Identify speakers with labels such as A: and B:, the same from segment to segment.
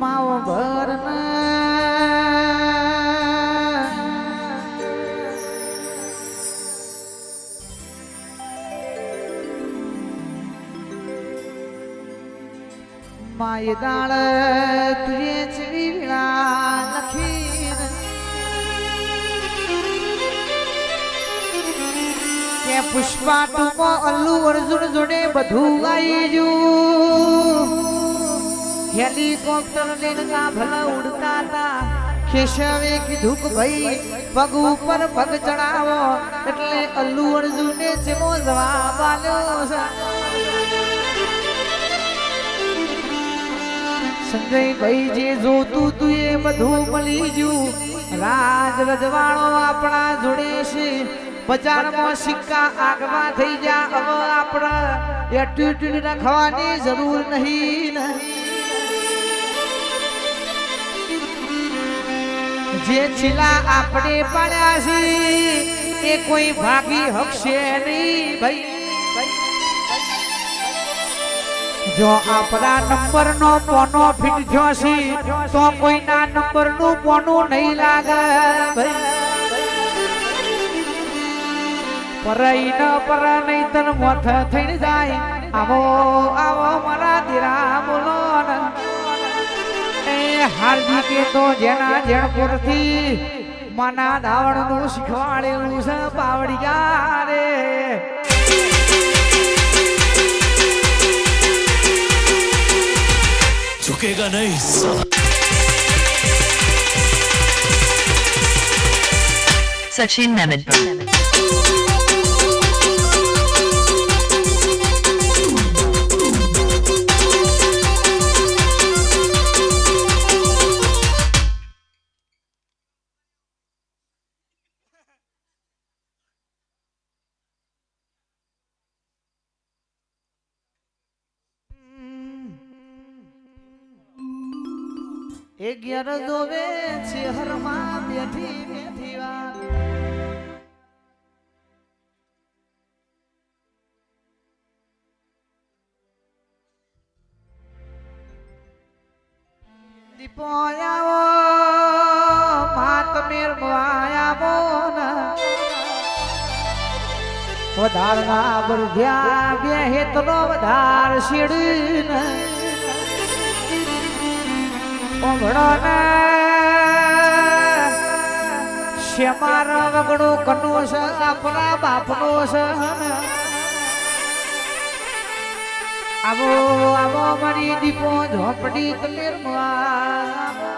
A: માવો ભરના માય દાળ તુએ વિળા લખીને કે પુષ્પા ટુકો અલ્લુ અર્જુન જોડે બધું ગાઈ ગયું હેલિકોપ્ટર લઈને ગાભલા ઉડતા હતા કેશવે કીધું ભાઈ, પગ ઉપર પગ ચડાવો. એટલે અલ્લુ અર્જુને જેવો જવાબ આલ્યો સંજય સંજયભાઈ જે જોતું તું એ બધું મળી ગયું. રાજ રજવાડો આપણા જોડે છે. બજારમાં સિક્કા આગવા થઈ જા હવે આપણે એટ્યુટ્યુડ રાખવાની જરૂર નહીં. ને. જે છેલ્લા આપણે પડ્યા છે એ કોઈ ભાગી હકશે નહીં ભાઈ. જો આપણા નંબર નો પોનો ફીટ જોશે તો કોઈના નંબરનું પોનું નહીં લાગે પરઈ ન પર નહીં તન મોથ થઈ જાય. આવો આવો મારા દીરા બોલો ને એ હારજી કે તો જેના જેણપુરથી માના ધાવણ નું શીખવાડેલું છે પાવડિયા રે
B: झुकेगा नहीं साला
C: Sachin
A: એ ઘેર જોવે છે હરમાં બેઠી બેઠી વાત દીપો આવો માત મેર વધારના બરધ્યા બે હેતનો વધાર શેડીને ઓગળો ને શ્યામાર વગડો કનો છે, આપણા બાપનો છે. આવો આવો, મારી દીપો ઝોપડી તલેરમાં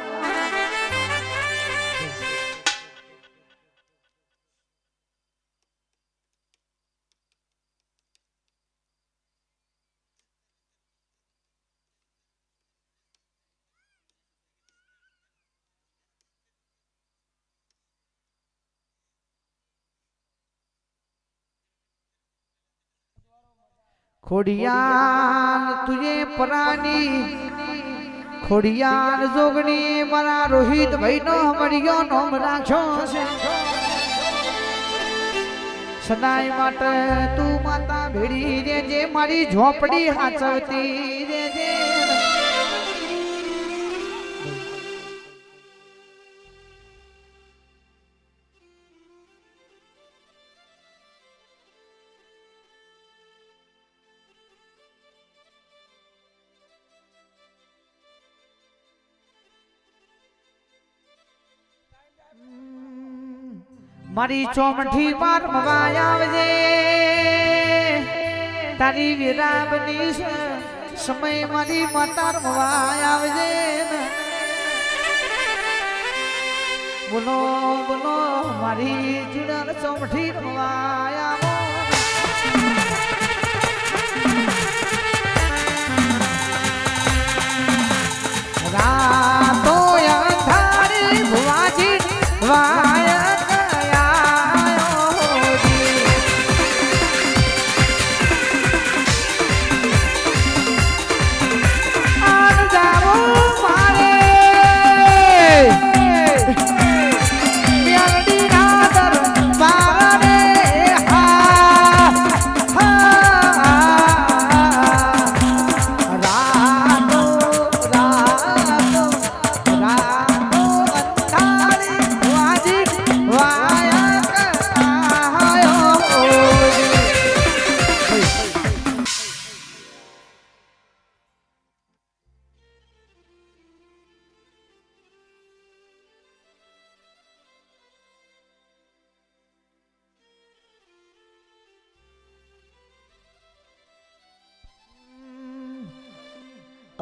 A: ખોડિયાલ તુજે પરાની, ખોડિયાર જોગણી મારા રોહિત ભાઈ નો મળ્યો નોમ રાખ્યો છે. સદાય માટે તું માતા ભેડી રેજે મારી ઝોપડી હાચવતી રેજે મારી ચોમઠી માર મવાય આવજે તારી વિરાબની સમય મારી માતાર મવાય આવજે. બોલો બોલો, મારી ચુડર ચોમઠી મવાય આવો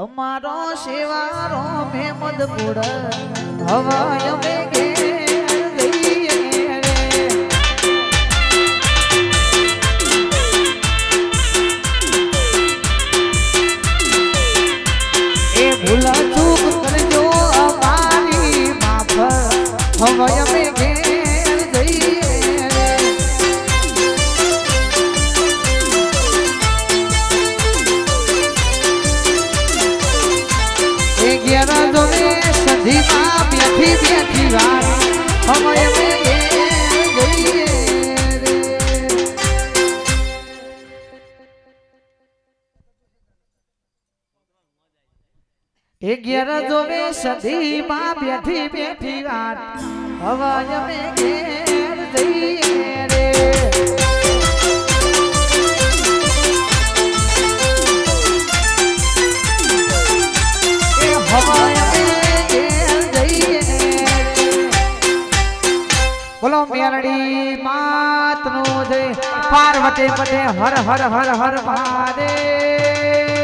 A: અમારો શેવારો મેમદ પુડ હવા અમે બેઠી બેઠી વાર અમે જઈએ એ ઘેર વાત. હવે અમે ઘેર જઈએ જય પાર્વતી પતે હર હર હર હર મહાદેવ.